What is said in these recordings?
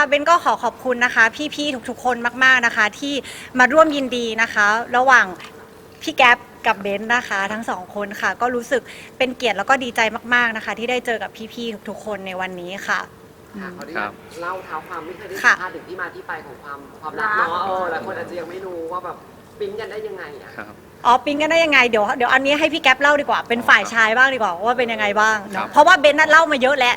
นะคะเบนก็ขอขอบคุณนะคะ พี่ๆทุกๆคนมากๆนะคะ ที่มาร่วมยินดีนะคะ ระหว่างพี่แก๊ปกับเบนนะคะ ทั้งสองคนค่ะ ก็รู้สึกเป็นเกียรติแล้วก็ดีใจมากๆนะคะ ที่ได้เจอกับพี่ๆทุกๆคนในวันนี้ค่ะ ค่ะเขาได้ครับเล่าเท้าความไม่เคยได้ค่ะสัมภาษณ์ถึงที่มาที่ไปของความความรักเนาะเออหลายคนอาจจะยังไม่รู้ว่าแบบปิ๊งกันได้ยังไงอะ ครับ อ๋อปิ๊งกันได้ยังไงเดี๋ยวเดี๋ยวอันนี้ให้พี่แก๊ปเล่าดีกว่า เป็นฝ่ายชายบ้างดีกว่าว่าเป็นยังไงบ้างครัเนาะบเพราะว่าเบนน่ะเล่ามาเยอะแล้ว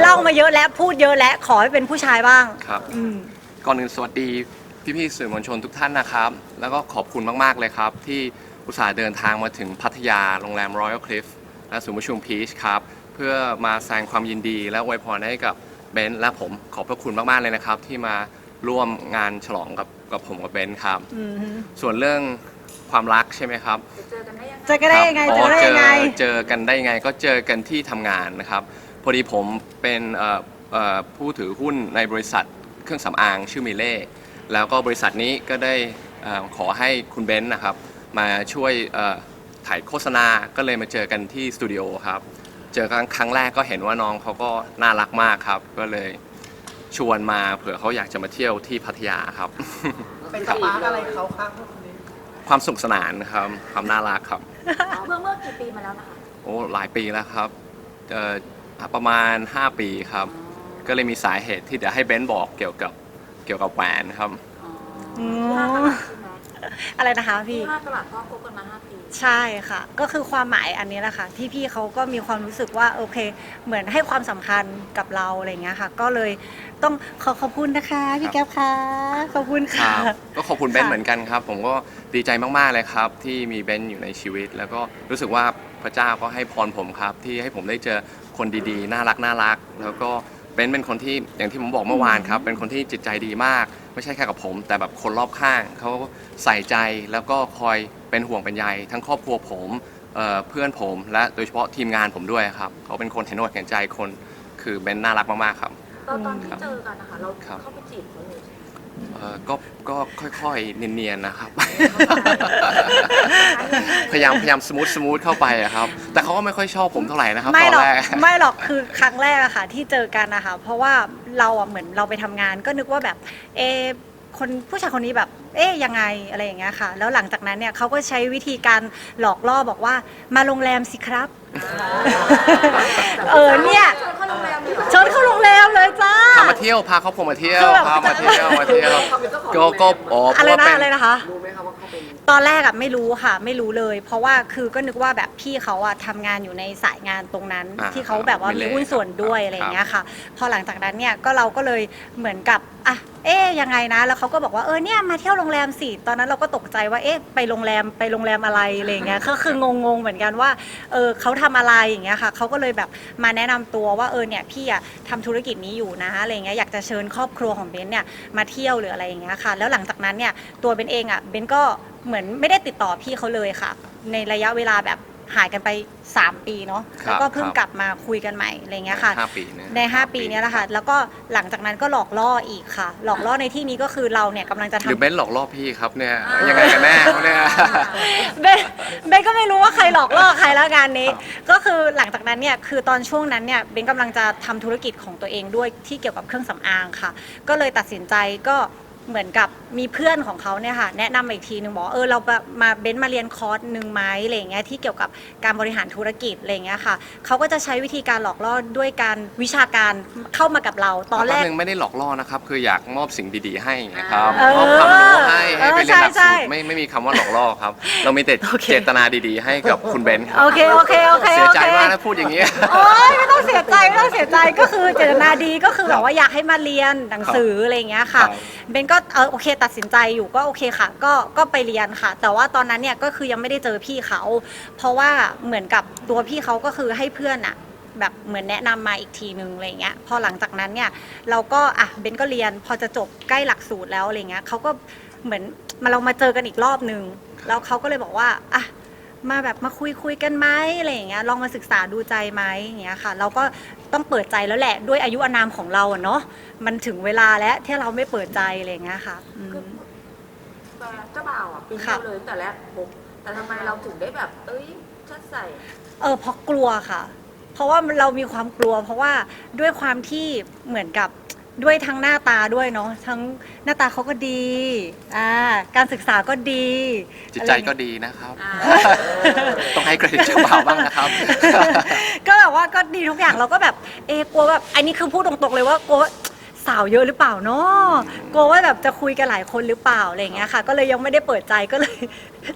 เล่ามาเยอะแล้วพูดเยอะแล้วขอให้เป็นผู้ชายบ้างครับ อืม ก่อนอื่นสวัสดีพี่ๆสื่อมวลชนทุกท่านนะครับ แล้วก็ขอบคุณมากๆเลยครับ ที่อุตส่าห์เดินทางมาถึงพัทยาโรงแรม Royal Cliff และศูนย์ประชุมพีชครับ เพื่อมาแสดงความยินดี และอวยพรให้กับเบนซ์และผมขอบพระคุณมากๆเลยนะครับ ที่มาร่วมงานฉลองกับกับผมกับเบนซ์ครับอืมฮึส่วนเรื่อง ความรักใช่ไหมครับเจอกันได้ยังไงเจอกันได้ยังไงครับเจอกันได้ยังไงอ๋อเจอเจอกันได้ยังไงก็เจอกันที่ทำงานนะครับพอดีผมเป็นเอ่อเอ่อผู้ถือหุ้นในบริษัทเครื่องสำอางชื่อมิเล่แล้วก็บริษัทนี้ก็ได้เอ่อขอให้คุณเบนซ์นะครับมาช่วยเอ่อถ่ายโฆษณาก็เลยมาเจอกันที่สตูดิโอครับเจอกันครั้งแรกก็เห็นว่าน้องเขาก็น่ารักมากครับก็เลยชวนมาเผื่อเขาอยากจะมาเที่ยวที่พัทยาครับ เป็นสปาร์กอะไรเขาครับพวกนี้ ความสนุขสนานครับความน่ารักครับ เมื่อเมื่อกี่ปีมาแล้วนะคะโอ้หลายปีแล้วครับเอ่อประมาณ 5 ปีครับ ก็เลยมีสาเหตุที่เดี๋ยวให้เบนซ์บอกเกี่ยวกับเกี่ยวกับแหวนครับ อ๋ออืที่ห้ามตลาดใช่ไหมอะไรนะคะพี่ที่ห้าตลาดพ่อคบกันมาห้าปี ใช่ค่ะ ก็คือความหมายอันนี้แหละค่ะ ที่พี่เขาก็มีความรู้สึกว่าโอเค เหมือนให้ความสำคัญกับเราอะไรเงี้ยค่ะ ก็เลยต้องขอขอบคุณนะคะพี่แก๊ปค่ะขอบคุณคค่ะรับก็ขอบคุณเบนซ์ค่ะ เหมือนกันครับ ผมก็ดีใจมากๆเลยครับ ที่มีเบนซ์อยู่ในชีวิต แล้วก็รู้สึกว่าพระเจ้าก็ให้พรผมครับ ที่ให้ผมได้เจอคนดีๆ น่ารักน่ารัก แล้วก็เบนซ์เป็นคนที่อย่างที่ผมบอกเมื่อวานครับ เป็นคนที่จิตใจดีมาก ไม่ใช่แค่กับผม แต่แบบคนรอบข้างเขาใส่ใจแล้วก็คอย เป็นห่วงเป็นใยทั้งครอบครัวผมเอ่อเพื่อนผม และโดยเฉพาะทีมงานผมด้วยครับ เขาเป็นคนเห็นอกเห็นใจคนคือเบนซ์น่ารักมากๆครับ ตอนตอนที่ครับเจอกันนะคะเราครับ เข้าไปจีบเขาเลยเอ่อก็ก็ค่อยๆ เนียนๆนะครับ พยายามพยายามสมูทสมูทเข้าไปอะครับ แต่เขาก็ไม่ค่อยชอบผมเท่าไหร่นะครับไม่ตอนหรอกแรก ไม่หรอกคือครั้งแรกอะค่ะที่เจอกันนะคะเพราะว่าเราอะเหมือนเราไปทำงานก็นึกว่าแบบเอะคนผู้ชายคนนี้แบบ เอ๊ยยังไงอะไรอย่างเงี้ยค่ะ แล้วหลังจากนั้นเนี่ยเขาก็ใช้วิธีการหลอกล่อบอกว่ามาโรงแรมสิครับ เออเนี่ยชวนเข้าโรงแรมเลยเหรอชวนเข้าโรงแรมเลยจ้า พามาเที่ยวพาครอบครัวมาเที่ยวคือแบบพามาเที่ยวมาเที่ยวเขาเป็นเจ้าของก็โรงแรมก็อ๋อเพอะไรราะว่านะเป็นอะไรนะคะรู้ไหมคะว่าเขาเป็นตอนแรกอะไม่รู้ค่ะ ไม่รู้เลย เพราะว่าคือก็นึกว่าแบบพี่เขาอะทำงานอยู่ในสายงานตรงนั้น อ่าที่เขาแบบว่าไม่มีเลยหุ้นส่วนด้วยครับอะไรอย่างเงี้ยค่ะ พอหลังจากนั้นเนี่ยก็เราก็เลยเหมือนกับอะ เอ๊ยยังไงนะ แล้วเขาก็บอกว่าเออเนี่ยมาเที่ยวโรงแรมสิตอนนั้นเราก็ตกใจว่าเอ๊ะไปโรงแรมไปโรงแรมอะไรอะไรอย่างเงี้ยก็คืองงๆเหมือนกันว่าเออเขาทำอะไรอย่างเงี้ยค่ะเขาก็เลยแบบมาแนะนำตัวว่าเออเนี่ยพี่อะทำธุรกิจนี้อยู่นะอะไรอย่างเงี้ยอยากจะเชิญครอบครัวของเบนเนี่ยมาเที่ยวหรืออะไรอย่างเงี้ยค่ะ แล้วหลังจากนั้นเนี่ยตัวเบนเองอะเบนก็เหมือนไม่ได้ติดต่อพี่เขาเลยค่ะ ในระยะเวลาแบบ หายกันไป 3 ปีเนาะครับแล้วก็เพิ่งครับ กลับมาคุยกันใหม่อะไรเงี้ยค่ะ ห้าปีเนี่ยใน 5 ปีเนี้ยแหละค่ะแล้วก็หลังจากนั้นก็หลอกล่ออีกค่ะ หลอกล่อในที่นี้ก็คือเราเนี่ยกำลังจะหรือทำ เบนซ์หลอกล่อพี่ครับเนี่ยยังไงกันแน่ครับเนี่ย เบนเบนก็ไม่รู้ว่าใครหลอกล่อใครแล้วงานนี้ครับก็คือหลังจากนั้นเนี่ยคือตอนช่วงนั้นเนี่ยเบนกำลังจะทำธุรกิจของตัวเองด้วยที่เกี่ยวกับเครื่องสำอางค่ะ ก็เลยตัดสินใจก็ เหมือนกับมีเพื่อนของเขาเนี่ยค่ะแนะนำมาอีกทีหนึ่งบอกว่าเออเราแบบมาเบนมาเรียนคอร์สหนึ่งไหมอะไรอย่างเงี้ยที่เกี่ยวกับการบริหารธุรกิจอะไรอย่างเงี้ยค่ะเขาก็จะใช้วิธีการหลอกล่อด้วยการวิชาการเข้ามากับเราตอนแรก ป๊บนึงไม่ได้หลอกล่อนะครับ คืออยากมอบสิ่งดีๆให้นะครับเออมอบความรู้ให้ให้ไปเรียนหลักใช่สูใช่ตรไม่ไม่มีคำว่าหลอกล่อครับ เรามีแต่โอเคเจตนาดีๆ ให้กับคุณเบนซ์ครับโอเคโอเคโอเคเสียโอใจเค มากนะพูดอย่างนี้โอ๊ยไม่ต้องเสียใจไม่ต้องเสียใจก็คือเจตนาดีก็คือแบบว่าอยากให้มาเรียนหนังสืออะไรอย่างเงี้ยค่ะ ครับ เบนก็เออโอเคตัดสินใจอยู่ก็โอเคค่ะ ก็ก็ไปเรียนค่ะ แต่ว่าตอนนั้นเนี่ยก็คือยังไม่ได้เจอพี่เขา เพราะว่าเหมือนกับตัวพี่เขาก็คือให้เพื่อนอะแบบเหมือนแนะนำมาอีกทีนึงอะไรเงี้ยพอหลังจากนั้นเนี่ยเราก็อะเบนก็เรียนพอจะจบใกล้หลักสูตรแล้วอะไรเงี้ยเขาก็เหมือนมาเรามาเจอกันอีกรอบนึงแล้วเขาก็เลยบอกว่าอะ มาแบบมาคุยคุยกันไหมอะไรอย่างเงี้ยลองมาศึกษาดูใจไหมอย่างเงี้ยค่ะ เราก็ต้องเปิดใจแล้วแหละด้วยอายุอานามของเราอะเนาะมันถึงเวลาแล้วที่เราไม่เปิดใจอะไรอย่างเงี้ยค่ะอืมคือแฟนเจ้าบ่าวอะปีนค่ะ เราเลยตั้งแต่แรกพบแต่ทำไมเราถึงได้แบบ เอ้ยชัดใส่ เออเพราะกลัวค่ะ เพราะว่าเรามีความกลัว เพราะว่าด้วยความที่เหมือนกับ ด้วยทั้งหน้าตาด้วยเนาะทั้งหน้าตาเขาก็ดีอ่าการศึกษาก็ดีจิตใจก็อะไรอย่างเงี้ยดีนะครับอ่าต้องให้เครดิตเจ้าบ่าวบ้างนะครับ ก็แบบว่าก็ดีทุกอย่างเราก็แบบเอะกลัวแบบอันนี้คือพูดตรงๆเลยว่ากลัวว่าสาวเยอะหรือเปล่าเนาะกลัวว่าแบบจะคุยกันหลายคนหรือเปล่าอะไรอย่างเงี้ยค่ะ ก็เลยยังไม่ได้เปิดใจก็เลย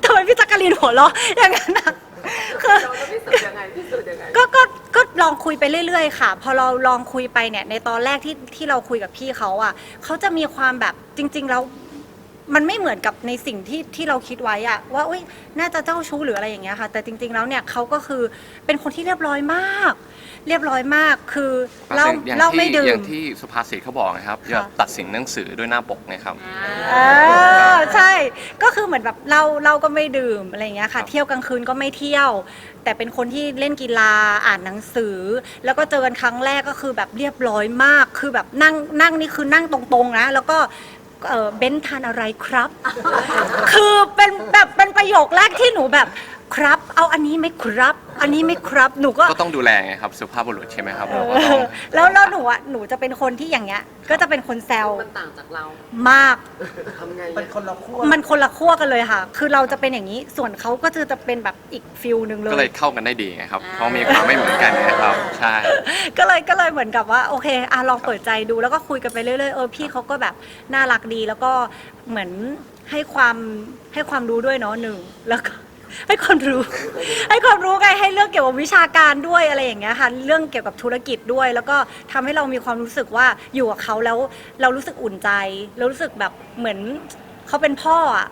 ทำไมพี่จักรีนหัวเราะอย่างนั้นนะ คือเราจะพิสูจน์ยังไงพิสูจน์ยังไงก็ก็ก็ลองคุยไปเรื่อยๆ ค่ะ พอเราลองคุยไปเนี่ยในตอนแรกที่ที่เราคุยกับพี่เขาอะเขาจะมีความแบบจริง ๆ แล้ว มันไม่เหมือนกับในสิ่งที่ที่เราคิดไว้อะว่าอุ้ยน่าจะเจ้าชู้หรืออะไรอย่างเงี้ยค่ะ แต่จริง ๆแล้วเนี่ยเขาก็คือเป็นคนที่เรียบร้อยมาก เรียบร้อยมากคือเล่าอย่างเล่าที่ไม่ดื่อย่ามงที่สุภาษิตเขาบอกนะครับอย่าค่ะตัดสินหนังสือด้วยหน้าปกนะครับ เออใช่ก็คือเหมือนแบบเราเราก็ไม่ดื่มอะไรอย่างเงี้ยครัค่ะบเที่ยวกลางคืนก็ไม่เที่ยว แต่เป็นคนที่เล่นกีฬาอ่านหนังสือ แล้วก็เจอกันครั้งแรกก็คือแบบเรียบร้อยมาก คือแบบนั่งนั่งนี่คือนั่งตรงๆนะแล้วก็เออเบนทานอะไรครับ คือเป็นแบบเป็นประโยคแรกที่หนูแบบ ครับ เอาอันนี้ไหมครับ อันนี้ไหมครับหนูก็ ก็ต้องดูแลไงครับสุภาพบุรุษใช่ไหมครับเอเราอก็ต้องแล้วแล้วหนูอะหนูจะเป็นคนที่อย่างเงี้ย ก็จะเป็นคนแซวมันต่างจากเรามาก ทำไงเป็นอะคนละขั้วมันคนละขั้วกันเลยค่ะ คือเราจะเป็นอย่างนี้ ส่วนเขาก็จะจะเป็นแบบอีกฟิลหนึ่งเลก็เลย ยเข้ากันได้ดีไงครับเพราะมีความไม่เหมือนกันไงครับใช่ ก็เลยก็เลยเหมือนกับว่าโอเคอะลองเปิดใจดูแล้วก็คุยกันไปเรื่อยๆเออพี่เขาก็แบบน่ารักดีแล้วก็เหมือนให้ความให้ความรู้ด้วยเนาะหนึ่งแล้วก็ ให้ความรู้ ให้ความรู้ไงให้เรื่องเกี่ยวกับวิชาการด้วยอะไรอย่างเงี้ยค่ะเรื่องเกี่ยวกับธุรกิจด้วย แล้วก็ทำให้เรามีความรู้สึกว่าอยู่กับเขาแล้วเรารู้สึกอุ่นใจเรารู้สึกแบบเหมือนเขาเป็นพ่ออะ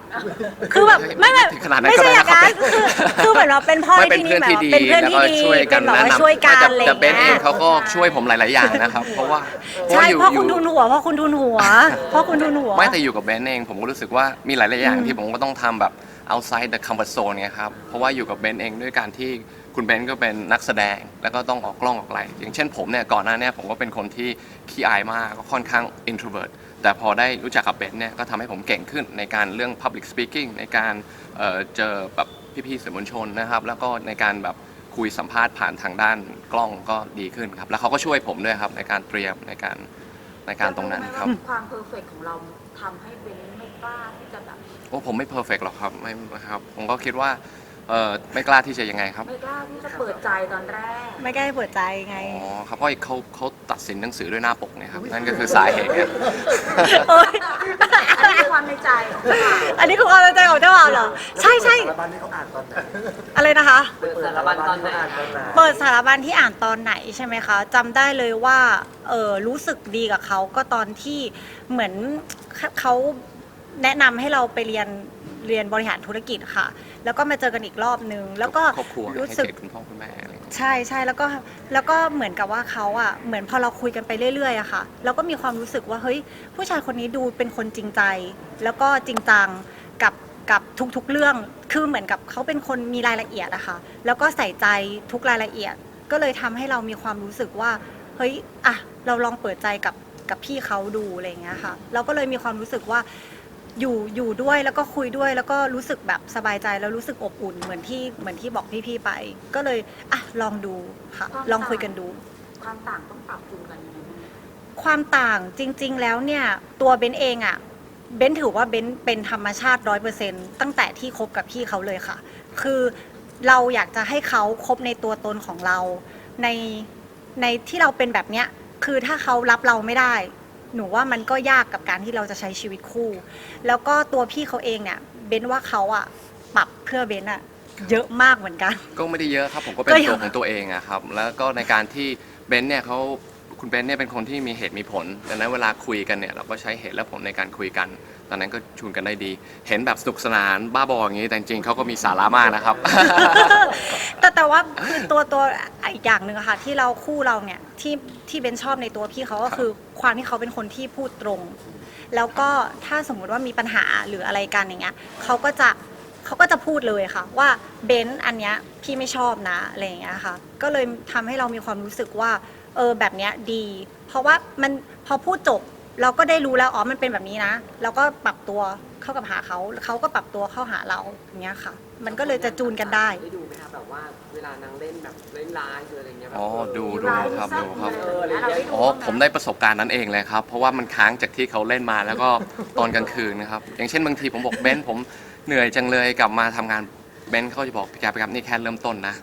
คือแบบไม่ไม่ถึงขนาดนั้นไม่ใช่อย่างนั้นก็ได้คือนะครับคือเหมือนเราเป็นพ่อไม่ในเป็นที่เพื่นี้อนแบบที่ดีเป็นเพื่อนที่ดีแล้วก็ช่วยกันเป็นแบบแนะว่านำช่วยกันอะไรอแต่ย่างเบนเอเงี้งย เขาก็ช่วยผมหลาย ๆ อย่างนะครับ เพราะว่าใช่ยู่เพราะคุณยู่ทุนหัวเพราะคุณทุนหัวเพราะคุณทุนหัว ไม่แต่อยู่กับเบนเองผมก็รู้สึกว่ามีหลาย ๆ อย่างอืมที่ผมก็ต้องทำแบบ outside the comfort zone เนี่ยครับ เพราะว่าอยู่กับเบนเองด้วยการที่คุณเบนก็เป็นนักแสดง แล้วก็ต้องออกกล้องออกอะไรอย่างเช่นผมเนี่ยก่อนหน้าเนี้ผมก็เป็นคนที่ขี้อายมากก็ค่อนข้าง introvert แต่พอได้รู้จักกับเบนเนี่ยก็ทำให้ผมเก่งขึ้นในการเรื่อง public speaking ในการเเจอแบบพี่ๆสื่อมวลชนนะครับ แล้วก็ในการแบบคุยสัมภาษณ์ผ่านทางด้านกล้องก็ดีขึ้นครับ แล้วเขาก็ช่วยผมด้วยครับในการเตรียมในการในการตรงนั้นครับ ความเพอร์เฟกของเราทำให้เบนไม่กล้าที่จะ อ้ผมไม่เพอร์เฟกหรอกครับไม่ครับ ผมก็คิดว่าเออไม่กล้าที่จะยังไงครับไม่กล้าที่จะเปิดใจตอนแรก ไม่ใกล้เปิดใจไง อ๋อครับเพราะเขาเขาตัดสินหนังสือด้วยหน้าปกเนี่ยครับนั่นก็คือสาเหตุเนี่ยโอ๊ยอันนี้คือความในใจของเราอันนี้คือความในใจของเจ้าบ่าวเหรอ ใช่ใช่สารบัญที่เขาอ่านตอนไหนอะไรนะคะ เปิดสารบัญตอนไหนอ่านตอนไหนเปิดสารบัญที่อ่านตอนไหนใช่ไหมคะจำได้เลยว่าเออรู้สึกดีกับเขาก็ตอนที่เหมือนเขา แนะนำให้เราไปเรียนเรียนบริหารธุรกิจค่ะ แล้วก็มาเจอกันอีกรอบนึง แล้วก็ครอบครัวรู้ให้สึก เกียรติคุณพ่อคุณแม่อะไรอย่างเงี้ยใช่ใช่แล้วก็แล้วก็เหมือนกับว่าเขาอะเหมือนพอเราคุยกันไปเรื่อยๆอะค่ะ เราก็มีความรู้สึกว่าเฮ้ยผู้ชายคนนี้ดูเป็นคนจริงใจ แล้วก็จริงจังกับกับทุกๆเรื่องคือเหมือนกับเขาเป็นคนมีรายละเอียดอะค่ะ แล้วก็ใส่ใจทุกรายละเอียด ก็เลยทำให้เรามีความรู้สึกว่าเฮ้ยอะเราลองเปิดใจกับกับพี่เขาดูอะไรอย่างเงี้ยค่ะ เราก็เลยมีความรู้สึกว่า อยู่อยู่ด้วยแล้วก็คุยด้วยแล้วก็รู้สึกแบบสบายใจแล้วรู้สึกอบอุ่นเหมือนที่เหมือนที่บอกพี่ๆไป ก็เลยอะลองดูค่ะความลองคุยกันดู ความต่างต้องปรับจูนกันยังไงบ้างความต่างจริง ๆ แล้วเนี่ยตัวเบนเองอะ่ะเบนถือว่าเบนเป็นธรรมชาติร้อยเปอร์เซ็นตั้งแต่ที่คบกับพี่เขาเลยค่ะ คือเราอยากจะให้เขาคบในตัวตนของเรา ในในที่เราเป็นแบบเนี้ยคือถ้าเขารับเราไม่ได้ หนูว่ามันก็ยากกับการที่เราจะใช้ชีวิตคู่ แล้วก็ตัวพี่เขาเองเนี่ยเบนว่าเขาอะปรับเพื่อเบนอะเยอะมากเหมือนกัน ก็ไม่ได้เยอะครับผมก็เป็ก็นยังตัวของตัวเองอะครับ แล้วก็ในการที่เบนซ์เนี่ยเขา คุณเบนซ์เนี่ยเป็นคนที่มีเหตุมีผล ดังนั้นเวลาคุยกันเนี่ยเราก็ใช้เหตุและผลในการคุยกัน ตอนนั้นก็ชูนกันได้ดี เห็นแบบสนุกสนานบ้าบออย่างนี้ แต่จริงๆเขาก็มีสาระมากนะครับ แต่แต่ว่าคือตัวตัวอีกอย่างหนึ่งอะค่ะที่เราคู่เราเนี่ยที่ที่เบนชอบในตัวพี่เขาก็คือความที่เขาเป็นคนที่พูดตรง แล้วก็ถ้าสมมุติว่ามีปัญหาหรืออะไรกันอย่างเงี้ยเขาก็จะเขาก็จะพูดเลยค่ะ ว่าเบนอันเนี้ยพี่ไม่ชอบนะอะไรอย่างเงี้ยค่ะ ก็เลยทำให้เรามีความรู้สึกว่า เออแบบเนี้ยดี เพราะว่ามันพอพูดจบเราก็ได้รู้แล้วอ๋อมันเป็นแบบนี้นะเราก็ปรับตัวเข้ากับหาเขาเขาก็ปรับตัวเข้าหาเราอย่างเงี้ยค่ะ มันก็เลยจะจูนกันได้ ได้ดูไหมคะแบบว่าเวลาลานางเล่นแบบเล่นไลฟ์หรืออะไรเงี้ยแบบอ๋อเออดูดูครับดูครับ เอออะไรอย่างเงี้ยอ๋อผมได้ประสบการณ์นั้นเองเลยครับ เพราะว่ามันค้างจากที่เขาเล่นมาแล้วก็ ตอนกลางคืนนะครับ อย่างเช่นบางทีผมบอกเบนซ์ผมเหนื่อยจังเลยกลับมาทำงานเบนซ์เขาจะบอกพี่แกไปครับนี่แค่เริ่มต้นนะ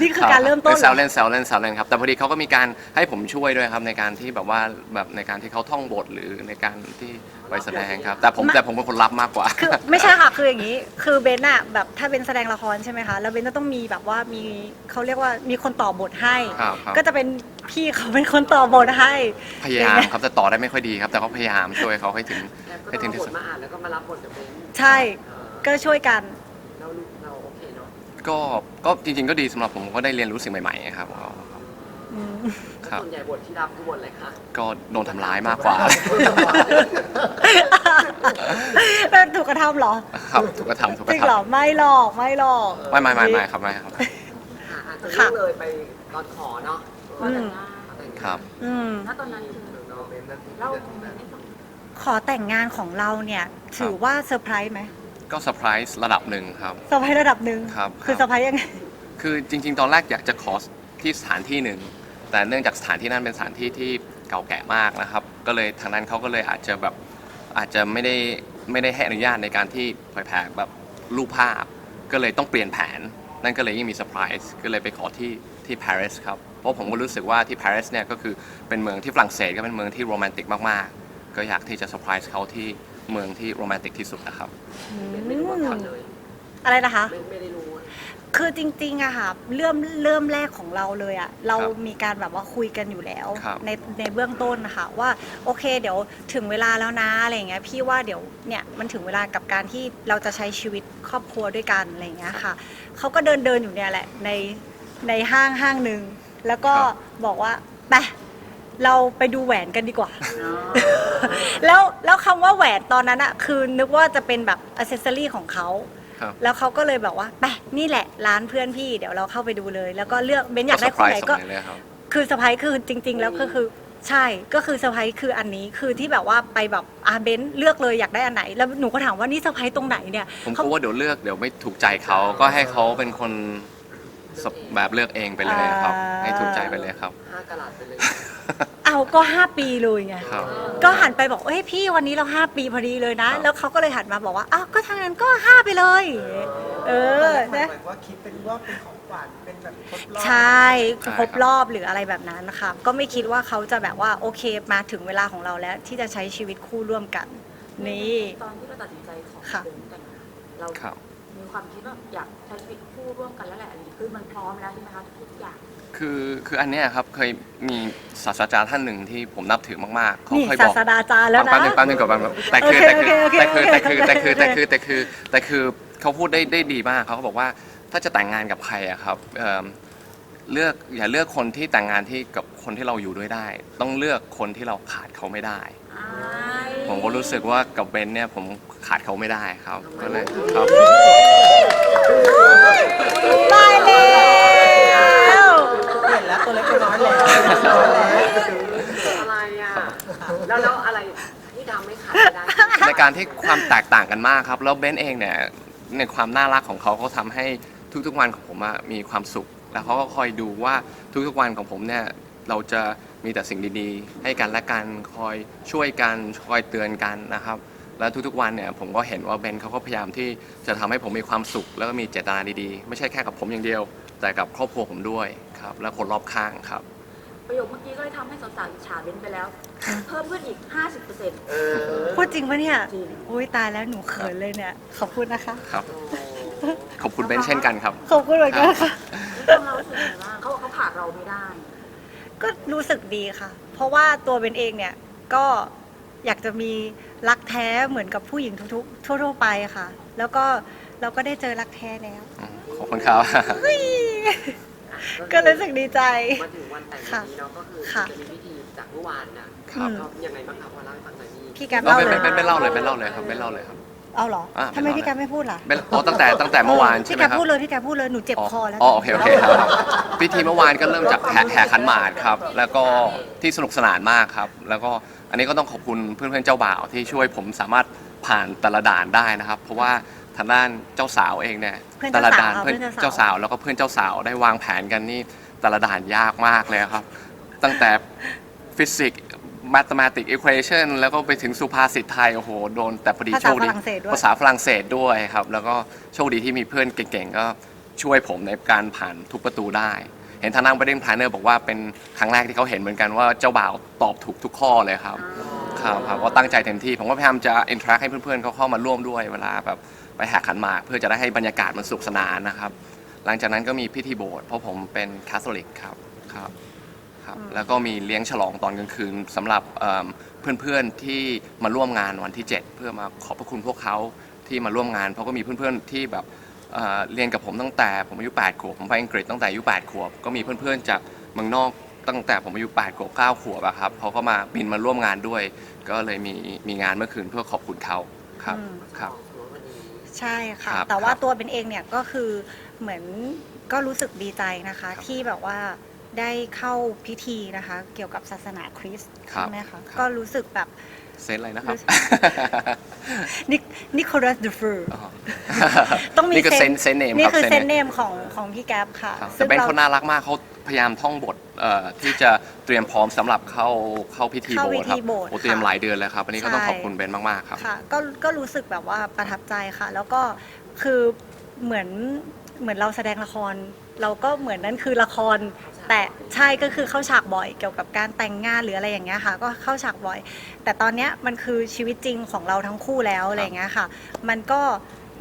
นี่คือการเริ่มต้นป็แซวเหรเล่อนแซวเล่นแซวเล่นครับ แต่พอดีเขาก็มีการให้ผมช่วยด้วยครับในการที่แบบว่าแบบในการที่เขาท่องบทหรือในการที่ไปแสดงครับ แต่ผมแต่ผมเป็นคนรับมากกว่า คือไม่ใช่ค่ะคืออย่างนี้ คือเบนอะแบบถ้าเป็นแสดงละครใช่ไหมคะแล้วเบนจะต้องมีแบบว่ามีเขาเรียกว่ามีคนต่อบทให้ ครับครับ ก็จะเป็นพี่เขาเป็นคนต่อบทให้ พยายามครับแต่ต่อได้ไม่ค่อยดีครับ แต่ก็พยายามช่วยเขาให้ถึง แล้วก็ให้ถึต้องงที่บสุทดมาอ่านแล้วก็มารับบทกับเบนซ์ใช่เออก็ช่วยกัน ก็ก็จริง ๆ ก็ดีสำหรับผมก็ได้เรียนรู้สิ่งใหม่ๆครับก็อืมครับ ส่วนใหญ่บทที่รับคือบทอะไรคะก็โดนทำร้ายมากกว่า แล้วถูกกระทำเหรอครับถูกกระทำถูกกจริระงเหรอทำไม่หรอกไม่หรอกไม่ไม่ไม่ไม่ครับไม่ครับ ค่ะอาจจะเรื่องเลยไปตอนขอเนาะขอแต่งงานขอแต่งงานครับ อืมณตอนนั้นคือเนาะเล่าโมเมนต์ให้ฟังขอแต่งงานของเราเนี่ย ถือว่าเซอร์ไพรส์ไหม ก็เซอร์ไพรส์ระดับหนึ่งครับเซอร์ไพรส์ระดับหนึ่งครับคือครับเซอร์ไพรส์ยังไง คือจริง ๆ ตอนแรกอยากจะขอที่สถานที่หนึ่ง แต่เนื่องจากสถานที่นั้นเป็นสถานที่ที่เก่าแก่มากนะครับ ก็เลยทางนั้นเขาก็เลยอาจจะแบบอาจจะไม่ได้ไม่ได้ให้อนุญาตในการที่เผยแพร่แบบรูปภาพ ก็เลยต้องเปลี่ยนแผน นั่นก็เลยยิ่งมีเซอร์ไพรส์ก็เลยไปขอที่ที่ปารีสครับ เพราะผมก็รู้สึกว่าที่ปารีสเนี่ยก็คือเป็นเมืองที่ฝรั่งเศสก็เป็นเมืองที่โรแมนติกมากๆ ก็อยากที่จะเซอร์ไพรส์เขาที่ เมืองที่โรแมนติกที่สุดนะครับ ไม่รู้มาก่อนเลยอะไรนะคะ ไม่ไม่ได้รู้คือจริงๆอะค่ะเริ่มเริ่มแรกของเราเลยอะเราครับมีการแบบว่าคุยกันอยู่แล้ว ครับในในเบื้องต้นนะคะว่าโอเค เดี๋ยวถึงเวลาแล้วนะอะไรอย่างเงี้ยพี่ว่าเดี๋ยวเนี่ยมันถึงเวลากับการที่เราจะใช้ชีวิตครอบครัวด้วยกันอะไรอย่างเงี้ยค่ะเขาก็เดินเดินอยู่เนี่ยแหละในในห้างห้างหนึ่งแล้วก็ครับ บอกว่าไป เราไปดูแหวนกันดีกว่า แล้วแล้วคำว่าแหวนตอนนั้นอะคือนึกว่าจะเป็นแบบอ c เซสซอรี่ของเขา ครับ แล้วเขาก็เลยบอกว่าไปนี่แหละร้านเพื่อนพี่เดี๋ยวเราเข้าไปดูเลย แล้วก็เลือกเบนอยากได้คนไหนก็เซอร์พรส์ตรงเลยครับ คือเซอร์ไพรส์คือจริง ๆ แล้วก็คือใช่ก็คือเซอร์ไพรส์คืออันนี้คือที่แบบว่าไปแบบอาเบนเลือกเลยอยากได้อันไหน แล้วหนูก็ถามว่านี่เซอร์ไพรส์ตรงไหนเนี่ยผมกเขาลัวว่าเดี๋ยวเลือกเดี๋ยวไม่ถูกใจเขาก็ให้เขาเป็นคน แบบเลือกเองไปเลยครับให้ถูกใจไปเลยครับ ห้ากะลัดไปเลย เอาก็ 5 ปีเลยไง ครับ ก็หันไปบอกเฮ้ยพี่วันนี้เรา 5 ปีพอดีเลยนะ ครับ แล้วเขาก็เลยหันมาบอกว่าอ้าวก็ทางนั้นก็ 5 ไปเลย เออหมานะยว่าคิดเป็นว่าเป็นของขวัญเป็นแบบทดลองใช่ใช่ครบรอบหรืออะไรแบบนั้นนะคะก็ไม่คิดว่าเขาจะแบบว่าโอเคมาถึงเวลาของเราแล้ว ที่จะใช้ชีวิตคู่ร่วมกัน นี่ ตอนที่เราตัดสินใจขอค่ะเป็นแต่งงานเรา ครับ มีความคิดว่าอยากใช้ชีวิตคู่ ร่วมกันแล้วแหละอันนี้คือมันพร้อมแล้วใช่ไหมคะทุกอย่างคือคืออันเนี้ยครับเคยมีศาสตราจารย์ท่านหนึ่งที่ผมนับถือมากๆเขานี่เคยศาบอกสดาจารย์แล้วแป๊นะบนึงแป๊บนึงก่อนแป๊บนึงแต่คือแต่คือโอเคแต่คือโอแต่เคคือโอเคแต่คือโอเคแต่คือแต่คือแต่คือเขาพูดได้ได้ดีมากเขาบอกว่าถ้าจะแต่งงานกับใครอะครับเอิ่มเลือกอย่าเลือกคนที่แต่งงานที่กับคนที่เราอยู่ด้วยได้ ต้องเลือกคนที่เราขาดเขาไม่ได้ผมก็รู้สึกว่ากับเบนเนี่ยผมขาดเขาไม่ได้ครับก็เลยครับ ตายแล้ว เปลี่ยนแล้วตัวเล็กตัวน้อยแล้ว อะไรอะ แล้วแล้วอะไรที่ทำให้ขาดไม่ได้ การที่ความแตกต่างกันมากครับ แล้วเบนเองเนี่ยในความน่ารักของเขาเขาทำให้ทุกๆวันของผมอะมีความสุข แล้วเขาก็คอยดูว่าทุกๆวันของผมเนี่ยเราจะมีแต่สิ่งดีๆ ให้กันและกันคอยช่วยกันคอยเตือนกันนะครับ แล้วทุกๆวันเนี่ยผมก็เห็นว่าเบนเขาก็พยายามที่จะทำให้ผมมีความสุข แล้วก็มีเจตนาดีๆ ไม่ใช่แค่กับผมอย่างเดียว แต่กับครอบครัวผมด้วยครับและคนรอบข้างครับ ประโยคเมื่อกี้ก็เลยทำให้สาวๆอิจฉาเบนไปแล้ว เพิ่มขึ้นอีก 50%เออพูดจริงปะเนี่ยจริง อุ้ยตายแล้วหนูเขินเลยเนี่ย ขอบคุณนะคะ ครับ ขอบคุณเบนเช่นกันครับ ขอบคุณเหมือนกันค่ะ แล้วเรารู้สึกยังไงบ้างเขาบอกเขาขาดเราไม่ได้ ก็รู้สึกดีค่ะ เพราะว่าตัวเบนเองเนี่ยก็อยากจะมีรักแท้เหมือนกับผู้หญิงทุกๆทั่วๆไปค่ะ แล้วก็เราก็ได้เจอรักแท้แล้ว ขอบคุณครับ ก็รู้สึกดีใจ มาถึงวันแต่งงานนี้เนาะก็คือค่ะจะมีพิธีจากเมื่อวานนะครับก็ยังไงบ้างครับพอเล่าให้ฟังหน่อยนี่พี่การเราเล่าเป็นเลเป็นยเป็นเป็นเล่าเลยเป็นเล่าเลยครับเป็นเล่าเลยครับ เอาเหรออะทำไมเป็นเล่า พี่การไม่พูดล่ะเป็นอ๋อตั้งแต่ตั้งแต่เมื่อวานใช่พี่ไหมการครับพูดเลยพี่การพูดเลยหนูเจ็บคอแล้ว อ๋อโอเคโอเคครับพิธีเมื่อวานก็เริ่มจากแห่แห่ขันหมากครับ แล้วก็ที่สนุกสนานมากครับ แล้วก็อันนี้ก็ต้องขอบคุณเพื่อนๆเจ้าบ่าวที่ช่วยผมสามารถผ่านแต่ละด่านได้นะครับ เพราะว่า ทางด้านเจ้าสาวเองเนี่ยเพื่อนแต่เจ้าละสาวด่านเพื่อนเพื่อนเจ้าเจ้าสาสาววแล้วก็เพื่อนเจ้าสาวได้วางแผนกันนี่แต่ละด่านยากมากเลยครับ ตั้งแต่ฟิสิกส์ mathematics equation แล้วก็ไปถึงสุภาษิตไทยโอ้โหโดนแต่พอดีภาโชษาคฝดีรั่งเศสด้วย ภาษาฝรั่งเศสด้วยครับ แล้วก็โชคดีที่มีเพื่อนเก่งๆ ก็ช่วยผมในการผ่านทุกประตูได้ เห็นทางนั่งประเด็นพลานเนอร์บอกว่าเป็นครั้งแรกที่เขาเห็นเหมือนกันว่าเจ้าบ่าวตอบถูกทุกข้อเลยครับ ครับครับก็ตั้งใจเต็มที่ ผมก็พยายามจะอินทรักให้เพื่อนๆเขาเข้ามาร่วมด้วยเวลาแบบ ไปแหกขันหมาก เพื่อจะได้ให้บรรยากาศมันสนุขสนานนะครับ หลังจากนั้นก็มีพิธีโบสถ์เพราะผมเป็นคาทอลิกครับครับครับแล้วก็มีเลี้ยงฉลองตอนกลางคืนสำหรับเอิ่มเพื่อนๆที่มาร่วมงานวันที่ 7 เพื่อมาขอบพระคุณพวกเขาที่มาร่วมงานเพราะก็มีเพื่อนๆที่แบบเอ่อเรียนกับผมตั้งแต่ผมอายุ8ขวบผมไปอังกฤษตั้งแต่อายุ8ขวบก็มีเพื่อนๆจากเมืองนอกตั้งแต่ผมอายุ8ขวบ9ขวบอะครับเขาก็มาบินมาร่วมงานด้วย ก็เลยมีมีงานเมื่อคืนเพื่อขอบคุณเขาครับอืม ครับ ใช่ค่ะ ครับแต่ว่าครับตัวเป็นเองเนี่ยก็คือเหมือนก็รู้สึกดีใจนะคะครับที่แบบว่าได้เข้าพิธีนะคะ เกี่ยวกับศาสนาคริสต์ครับใช่ไหมคะครับ ก็รู้สึกแบบ เซนอะไรนะครับ รู้สึกนินิโคลัสเดฟอร์อ๋อต้องมีนี่คือเซนเซนเนมนี่ครับคือเซเซนนเนเนมมของของพี่แก๊ปค่ะ ครับแต่ซึ่งเบนเราเขาน่ารักมากเขา พยายามท่องบทเอ่อที่จะเตรียมพร้อมสำหรับเข้าเข้าพิธีเข้าโบพิสถ์ครับธีโบสถ์โอ้เตรียมค่ะหลายเดือนแล้วครับอันนี้ก็ต้องใช่ ขอบคุณเบนมากๆครับ ค่ะก็ก็รู้สึกแบบว่าประทับใจค่ะ แล้วก็คือเหมือนเหมือนเราแสดงละคร เราก็เหมือนนั่นคือละคร แต่ใช่ก็คือเข้าฉากบ่อยเกี่ยวกับการแต่งงานหรืออะไรอย่างเงี้ยค่ะ ก็เข้าฉากบ่อย แต่ตอนเนี้ยมันคือชีวิตจริงของเราทั้งคู่แล้วอะไรอย่างเงี้ยค่ะ มันก็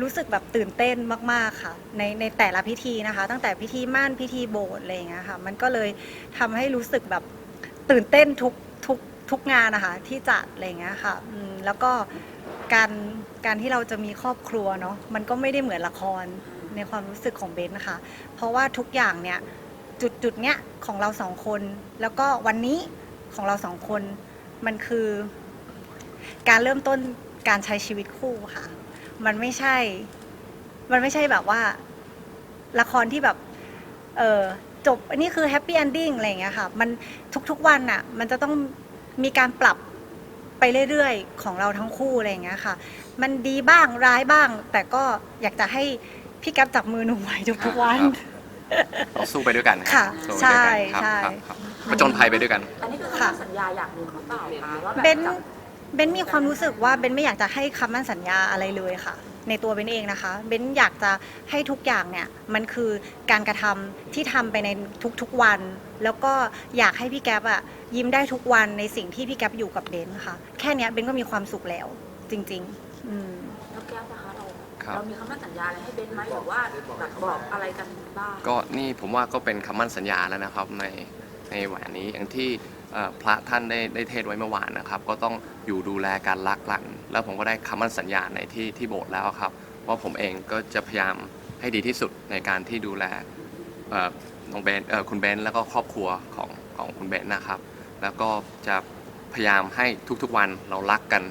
รู้สึกแบบตื่นเต้นมาก ๆ ค่ะ ในในแต่ละพิธีนะคะ ตั้งแต่พิธีมั่นพิธีโบสถ์อะไรอย่างเงี้ยค่ะ มันก็เลยทำให้รู้สึกแบบตื่นเต้นทุกทุกทุกงานนะคะที่จัดอะไรอย่างเงี้ยค่ะอืมแล้วก็การการที่เราจะมีครอบครัวเนาะมันก็ไม่ได้เหมือนละครในความรู้สึกของเบนนะคะ เพราะว่าทุกอย่างเนี่ยจุดจุดเนี้ยของเราสองคน แล้วก็วันนี้ของเราสองคนมันคือ การเริ่มต้นการใช้ชีวิตคู่ค่ะ มันไม่ใช่ มันไม่ใช่แบบว่า ละครที่แบบ เออจบ อันนี้คือแฮปปี้เอนดิ้งอะไรอย่างเงี้ยค่ะ มันทุกๆวันน่ะ มันจะต้องมีการปรับไปเรื่อยๆ ของเราทั้งคู่อะไรอย่างเงี้ยค่ะ มันดีบ้างร้ายบ้าง แต่ก็อยากจะให้พี่แก๊ปจับมือหนูไว้ทุกๆวันเราสู้ไปด้วยกันรับค่ะสู้ไปด้วยกันครับใช่ครับครับผจญภัยไปด้วยกัน อันนี้คือค่ะคำสัญญาอย่างหนึ่งหรือเปล่าคะว่าแบบเบนจะ เบนมีความรู้สึกว่าเบนไม่อยากจะให้คำมั่นสัญญาอะไรเลยค่ะ ในตัวเบนเองนะคะ เบนอยากจะให้ทุกอย่างเนี่ยมันคือการกระทำที่ทำไปในทุกๆวัน แล้วก็อยากให้พี่แก๊ปอะยิ้มได้ทุกวันในสิ่งที่พี่แก๊ปอยู่กับเบนค่ะ แค่เนี้ยเบนก็มีความสุขแล้ว จริง ๆ อืม แล้วแก้วนะคะเราครับ เรามีคำมั่นสัญญาอะไรให้เบนไหมหรือว่าแบบบอกอะไรกันบ้างก็นี่ผมว่าก็เป็นคำมั่นสัญญาแล้วนะครับในในแหวนนี้อย่างที่เอ่อ พระท่านได้ได้เทศน์ไว้เมื่อวานนะครับ ก็ต้องอยู่ดูแลการรักกัน แล้วผมก็ได้คำมั่นสัญญาในที่ที่โบสถ์แล้วครับ ว่าผมเองก็จะพยายามให้ดีที่สุดในการที่ดูแลเอ่อน้องเบนเอ่อคุณเบนแล้วก็ครอบครัวของของคุณเบนนะครับ แล้วก็จะพยายามให้ทุกๆวันเรารักกัน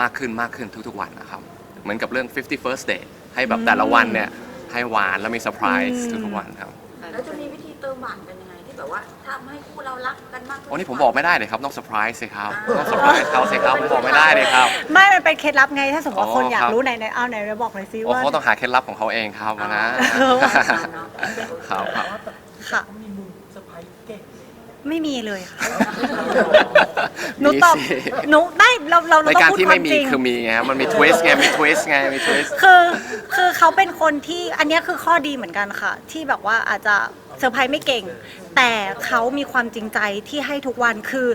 มากขึ้นมากขึ้นทุกๆวันนะครับ เหมือนกับเรื่อง50 first date ให้แบบแต่ละวันเนี่ยให้หวานแล้วมีเซอร์ไพรส์อืมทุกๆวันครับ แบบว่าทำให้คู่เรารักกันมากขึ้นโอ้นี่ผมบอกไม่ได้เลยครับต้องเซอร์ไพรส์สิครับต้องเซอร์ไพรส์เขาสิครับผมบอกไม่ได้เลยครับ ไม่ มันเป็นเคล็ดลับไง ถ้าสมมติว่าอ๋อคนอยาคกรับรู้ไหนไหนเอาไหนเราบอกหน่อยซิโอ้ว่า เขาต้องหาเคล็ดลับของเขาเองครับนะเออครับ ครับว่าแต่ค่ะ ไม่มีเลยค่ะหนูตอบมีสิ หนูได้เราเราในเราต้อการงพูดที่ควาไม่มมีจริง คือมีไงครับมันมีทวิสต์ไงมีทวิสต์ไงมีทวิสต์ คือคือเขาเป็นคนที่อันเนี้ยคือข้อดีเหมือนกันค่ะ ที่แบบว่าอาจจะเซอร์ไพรส์ไม่เก่ง แต่เขามีความจริงใจที่ให้ทุกวันคือ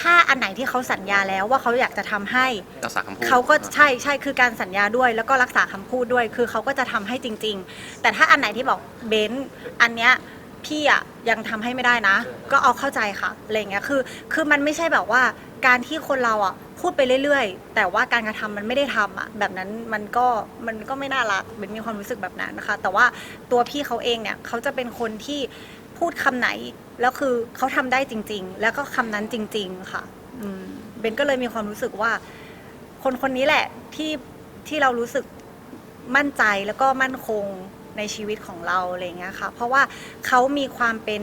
ถ้าอันไหนที่เขาสัญญาแล้วว่าเขาอยากจะทำให้ รักษาคำพูด เขาก็ใช่ใช่คือการสัญญาด้วย แล้วก็รักษาคำพูดด้วย คือเขาก็จะทำให้จริง ๆ แต่ถ้าอันไหนที่บอกเบนซ์อันเนี้ย พี่อะยังทำให้ไม่ได้นะ ก็เอาเข้าใจค่ะอะไรอย่างเงี้ยคือ คือมันไม่ใช่แบบว่าการที่คนเราอะพูดไปเรื่อยๆ แต่ว่าการกระทำมันไม่ได้ทำอะแบบนั้นมันก็มันก็ไม่น่ารักเบนมีความรู้สึกแบบนั้นนะคะ แต่ว่าตัวพี่เขาเองเนี่ยเขาจะเป็นคนที่พูดคำไหนแล้วคือเขาทำได้จริง ๆ แล้วก็คำนั้นจริง ๆ ค่ะ อืมเบนก็เลยมีความรู้สึกว่า คนคนนี้แหละที่ที่เรารู้สึกมั่นใจแล้วก็มั่นคง ในชีวิตของเราอะไรอย่างเงี้ยค่ะ เพราะว่าเขามีความเป็น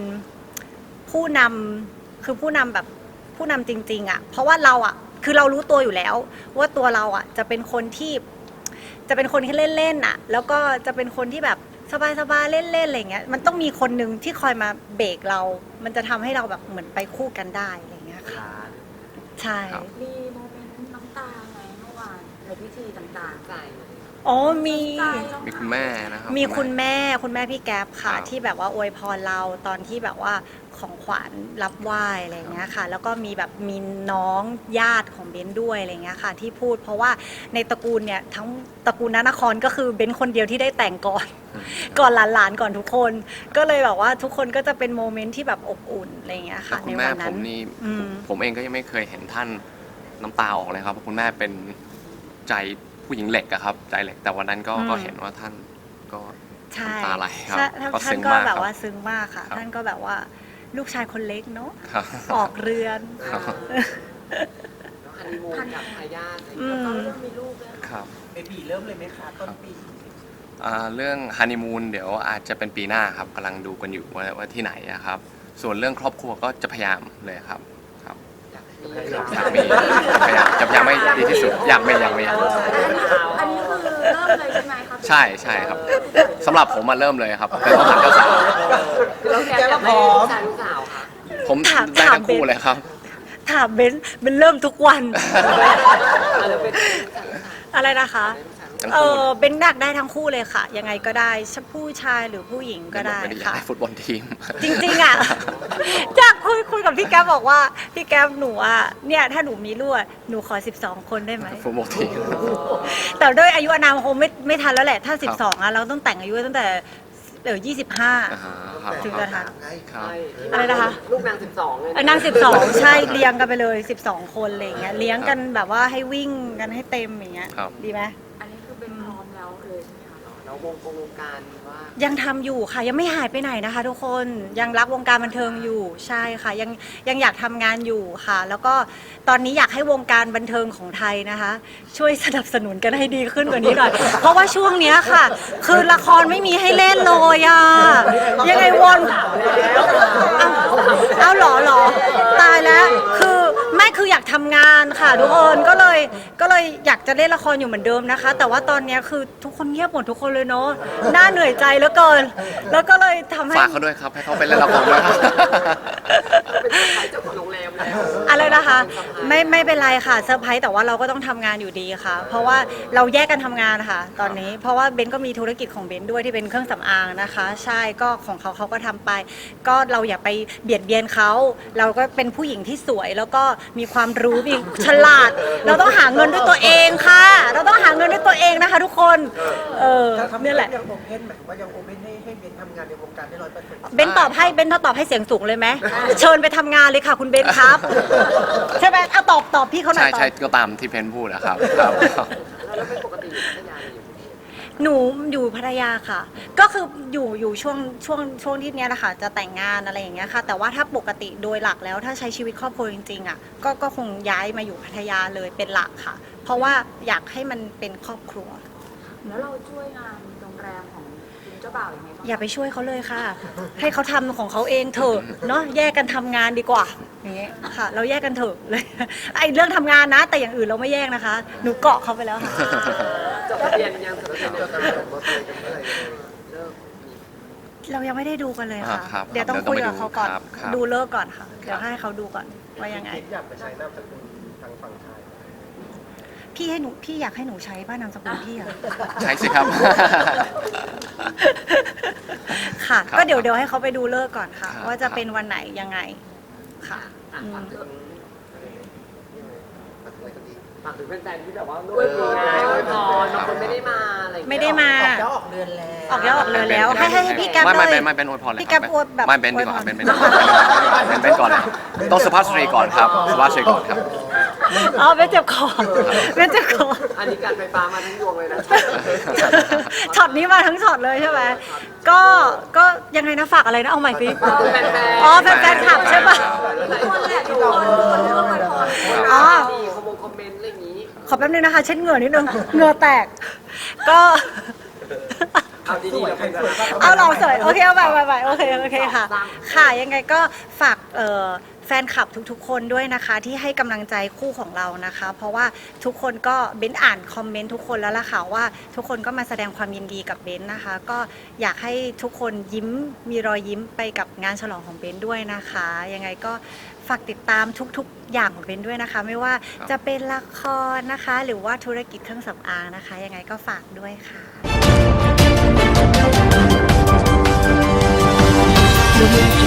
ผู้นำคือผู้นำแบบผู้นำจริง ๆอะ่ะ เพราะว่าเราอะ่ะคือเรารู้ตัวอยู่แล้ว ว่าตัวเราอะ่ะจะเป็นคนที่จะเป็นคนที่เล่นๆน่ะ แล้วก็จะเป็นคนที่แบบสบายๆเล่นๆอะไรเงี้ย มันต้องมีคนหนึ่งที่คอยมาเบรกเรา มันจะทำให้เราแบบเหมือนไปคู่กันได้อะไรเงี้ยค่ะ ใช่ครับมีโมเมนต์น้ำตาไหมเมื่อวานในพิธีต่างใจ อ๋อมีๆใจร้องมีไห้คุณแม่นะครับมีคุณแม่คุณแม่พี่แก๊ปค่ะครับที่แบบว่าอวยพรเราตอนที่แบบว่าของขวัญรับไหว้อะไรอย่างเงี้ยค่ะ แล้วก็มีแบบมีน้องญาติของเบนซ์ด้วยอะไรเงี้ยค่ะ ที่พูดเพราะว่าในตระกูลเนี่ยทั้งตระกูลนนครก็คือเบนซ์คนเดียวที่ได้แต่งก่อน ก่อนหลานๆก่อนทุกคน ก็เลยแบบว่าทุกคนก็จะเป็นโมเมนต์ที่แบบอบอุ่นอะไรเงี้ยแต่ค่ะคุในณแม่วันผนั้นมนี่อืม ผมเองก็ยังไม่เคยเห็นท่านน้ำตาออกเลยครับเพราะคุณแม่เป็นใจ ผู้หญิงเหล็กอะครับ ใจเหล็กแต่วันนั้นก็อืม ก็เห็นว่าท่านก็ ใช่น้ำตาไหลครับใช่ก็ท่าซึ้นงก็มากแบบครับว่าซึ้งมากค่ะ ครับ ท่านก็แบบว่าลูกชายคนเล็กเนาะครับ ออกเรือน ครับ แล้วฮันนีมูนกับทายาทอะไรอย่างอืเงี้ยมเขาเริ่มมีลูกแล้วครับเบบีเริ่มเลยไหมคะต้นปี อ่าเรื่องฮันนีมูนเดี๋ยวอาจจะเป็นปีหน้าครับกำลังดูกันอยู่ว่าว่าที่ไหนอะครับ ส่วนเรื่องครอบครัวก็จะพยายามเลยครับ ครับอยากมีอยากมีพยายามจะพยายามให้ดีที่สุดอยากมีอยากมีอันนี้อันนี้คือเริ่มเลยใช่ไหมคะใช่ใช่ครับสำหรับผมมาเริ่มเลยครับเป็นต้องถามเจ้าสาวคือเราแกอยากได้ลูกชายลูกสาวค่ะผมถามได้ถามทั้งคู่เบนเลยครับ ถามเบนซ์เบนซ์เริ่มทุกวันอะแล้วเป็นลูกชายลูกสาวอะไรนะคะ ทั้งเอคู่อเบนซ์อยากได้ทั้งคู่เลยค่ะ ยังไงก็ได้ชผู้ชายหรือผู้หญิงก็ได้ไม่ได้อยากค่ะ ได้ฟุตบอลทีม จริงๆอะ จากคุยคุยกับพี่แก๊ปบอกว่า พี่แก๊ปหนูอะเนี่ยถ้าหนูมีลูกอะหนูขอ 12 คนได้ไหม ฟุตบอลทีม แต่ด้วยอายุอานามคงไม่ไม่ทันแล้วแหละ ถ้าครับ12อะเราต้องแต่งอายุตั้งแต่เดี๋ยวอ่า25ฮะครับถึงจะทัน ครับใช่อะไรนะคะ ลูกนางสิบสองเลยเออนาง 12 ใช่เลี้ยงกันไปเลย 12 คนอะไรอย่างเงี้ยเลี้ยงกันแบบว่าให้วิ่งกันให้เต็มอย่างเงี้ยครับ ดีไหม แล้ววงกงวงการว่า ยังทำอยู่ค่ะยังไม่หายไปไหนนะคะ ทุกคนยังรักวงการบันเทิงอยู่ใช่ค่ะ ยังยังอยากทำงานอยู่ค่ะ แล้วก็ตอนนี้อยากให้วงการบันเทิงของไทยนะคะ ช่วยสนับสนุนกันให้ดีขึ้นกว่านี้หน่อย เพราะว่าช่วงเนี้ยค่ะ คือละครไม่มีให้เล่นเลยอะยังไงวน เอาเอาเหรอเหรอตายแล้วคือ ไม่คืออยากทำงานค่ะทุกคนก็เลยก็เลยอยากจะเล่นละครอยู่เหมือนเดิมนะคะ แต่ว่าตอนเนี้ยคือทุกคนเงียบหมดทุกคนเลยเนาะน่าเหนื่อยใจเหลือเกิน แล้วก็เลยทำให้ฝากเขาด้วยครับ ให้เขาไปเล่นละครด้วยครับเป็นสะพ้ายเจ้าของโรงแรมแล้วอะไรนะคะ ไม่ไม่เป็นไรค่ะเซอร์ไพรส์แต่ว่าเราก็ต้องทำงานอยู่ดีค่ะ เพราะว่าเราแยกกันทำงานค่ะ ตอนนี้ เพราะว่าเบนก็มีธุรกิจของเบนด้วยที่เป็นเครื่องสำอางนะคะ ใช่ก็ของเขาเขาก็ทำไป ก็เราอย่าไปเบียดเบียนเขาเราก็เป็นผู้หญิงที่สวย แล้วก็มีความรู้มีฉลาด เราต้องหาเงินด้วยตัวเองค่ะ เราต้องหาเงินด้วยตัวเองนะคะ ทุกคน เออถ้าทำนี่แหละ ยังโอเพนหมายถึงว่ายังโอเพนให้ให้เบนทำงานในวงการได้ร้อยเปอร์เซ็นต์เบนตอบให้เบนถ้าตอบให้เสียงสูงเลยไหมเชิญไปทำงานเลยค่ะ คุณเบนครับ ใช่ไหมเอาตอบตอบพี่เขาหน่อใช่ยตอบใช่ก็ตามที่เพนพูดนะครับครับ แล้วเป็นปกติอยู่พัทยาเลยอยู่กรุงเทพ หนูอยู่พัทยาค่ะ ก็คืออยู่อยู่ช่วงช่วงช่วงที่เนี้ยแหละค่ะจะแต่งงานอะไรอย่างเงี้ยค่ะ แต่ว่าถ้าปกติโดยหลักแล้วถ้าใช้ชีวิตครอบครัวจริงๆอะก็ก็คงย้ายมาอยู่พัทยาเลยเป็นหลักค่ะ เพราะว่าอยากให้มันเป็นครอบครัว แล้วเราช่วยงานโรงแรมของคุณเจ้าบ่าวยังไงบ้างอย่าไปช่วยเขาเลยค่ะ ให้เขาทำของเขาเองเถอะเนาะแยกกันทำงานดีกว่าอย่างเงี้ยค่ะ เราแยกกันเถอะเลยไอ้เรื่องทำงานนะ แต่อย่างอื่นเราไม่แยกนะคะ หนูเกาะเขาไปแล้วค่ะ จดทะเบียนยังจดทะเบียนยังเลิกมีเรายังไม่ได้ดูกันเลยค่ะ อ่าครับเดี๋ยวต้องเดี๋ยวต้องคุยกับเขาก่อนไปดูครับครับ ดูเลิกก่อนค่ะ เดี๋ยวให้เขาดูก่อนว่ายังไงอยากไปใช้นามสกุลทางฝั่งไทยพี่ให้หนูพี่อยากให้หนูใช้บ้านนามสกุลพี่อะ ใช่สิครับ ค่ะ ครับก็เดี๋ยวเดี๋ยวให้เขาไปดูเลิกก่อนค่ะ ครับ ว่าจะเป็นวันไหนยังไงค่ะ อะอืมฝากถึง ฝากถึงแฟนๆที่แบบว่าด้วยปีไงอวยพรบางคนไม่ได้มาอะไรอย่างเงี้ยไม่ได้มา ออกแล้วออกเรือนแล้ว ออกแล้วออกเลยแล้วให้ให้ให้พี่แก๊ปไม่เลไม่ยไม่ไม่เป็นอวยพรเลยพี่แก๊ปอวยแบบไม่เป็นดีกว่าอวยพรเป็นเป็นเป็นเป็นก่อนเลยต้องสุภาพสตรีก่อนครับสุภาพสตรีก่อนครับอ๋อเป็นเจ็บคอเป็นเจ็บคออันนี้การไฟฟ้ามาทั้งดวงเลยนะช็อตนี้มาทั้งช็อตเลยใช่ไหมก็ก็ยังไงนะฝากอะไรนะเอาใหม่สิแฟนๆอ๋อแฟนๆขับใช่ปะหลายคนแหละทุกคนทุกคนเลือกอวยพรอ๋อดี คอมมงคอมเมนต์อะไรอย่างนี้ ขอแป๊บนึงนะคะ เช็ดเหงื่อนิดนึง เหงื่อแตก ก็ เอาดีๆกับแฟนๆเอาลองสวยโอเคเอาไปไปไปโอเคโอเคค่ะ ค่ะยังไงก็ฝากเอ่อแฟนคลับทุกๆ คนด้วยนะคะ ที่ให้กำลังใจคู่ของเรานะคะ เพราะว่าทุกคนก็เบ้นอ่านคอมเมนต์ทุกคนแล้วล่ะค่ะว่าทุกคนก็มาแสดงความยินดีกับเบ้นนะคะ ก็อยากให้ทุกคนยิ้มมีรอยยิ้มไปกับงานฉลองของเบ้นด้วยนะคะ ยังไงก็ ฝากติดตามทุกๆ อย่างของเบ้นด้วยนะคะ ไม่ว่าครับจะเป็นละครนะคะ หรือว่าธุรกิจเครื่องสำอางนะคะ ยังไงก็ฝากด้วยค่ะ Double